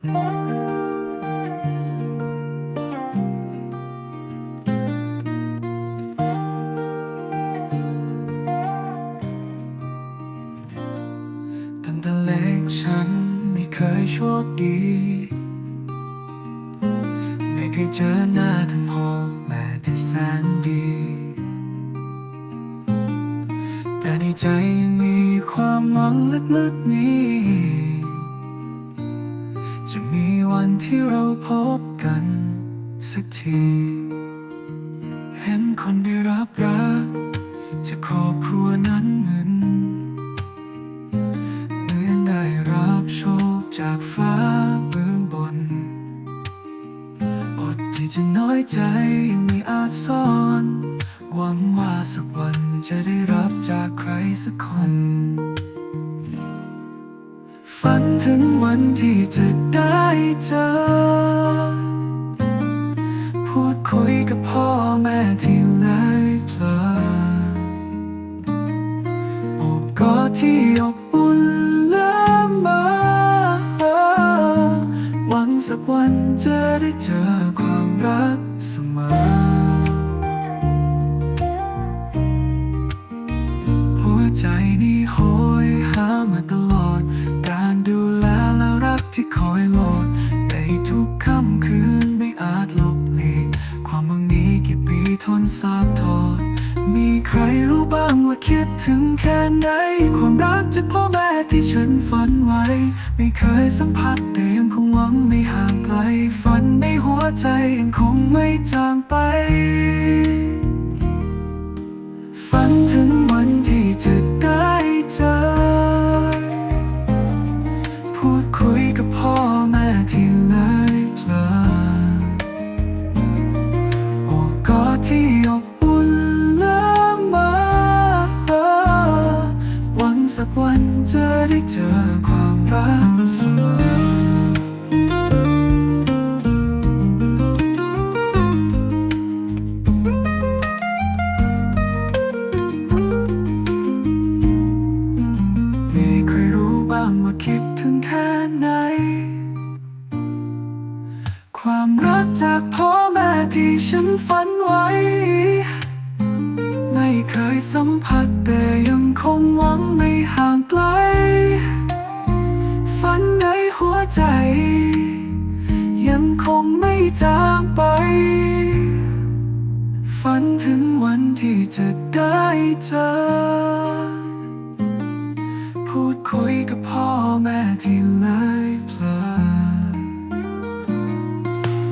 ตั้งแต่เล็กฉันไม่เคยโชคดี ไม่เคยเจอหน้าทั้งพ่อแม่ที่แสนดี แต่ในใจยังมีความหวังลึกๆนี้ จะมีวันที่เราพบกันสักที เห็นคนได้รับรักจากครอบครัวนั้นเหมือนเหมือนได้รับโชคจากฟ้าเบื้องบน อดที่จะน้อยใจไม่อาจซ่อน หวังว่าสักวันจะได้รับจากใครสักคน ฝันถึงวันที่จะ เจอ พูดคุยกับพ่อแม่ที่เลยเพลอโอบกอดที่อบอุ่นและมาหวังสักวันจะได้เจอความรัก คิดถึงแค่ไหนความรักจากพ่อแม่ที่ฉันฝันไว้ ไม่เคยสัมผัสแต่ยังคงหวังไม่ห่างไกลฝันในหัวใจยังคงไม่จางไป ฝันถึงวันที่จะได้เจอ พูดคุยกับพ่อแม่ เจอความรักเสมอมีใครรู้บ้างว่าคิดถึงแค่ไหน ความรักจากพ่อแม่ที่ฉันฝันไว้ ไม่เคยสัมผัสแต่ยังคงหวังไม่ ที่จะได้เจอ พูดคุยกับพ่อแม่ที่เลยเพลอ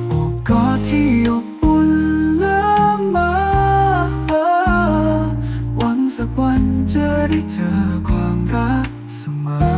โอบกอดที่อบอุ่นเลื่อมมาหวังสักวันจะได้เจอความรักเสมอ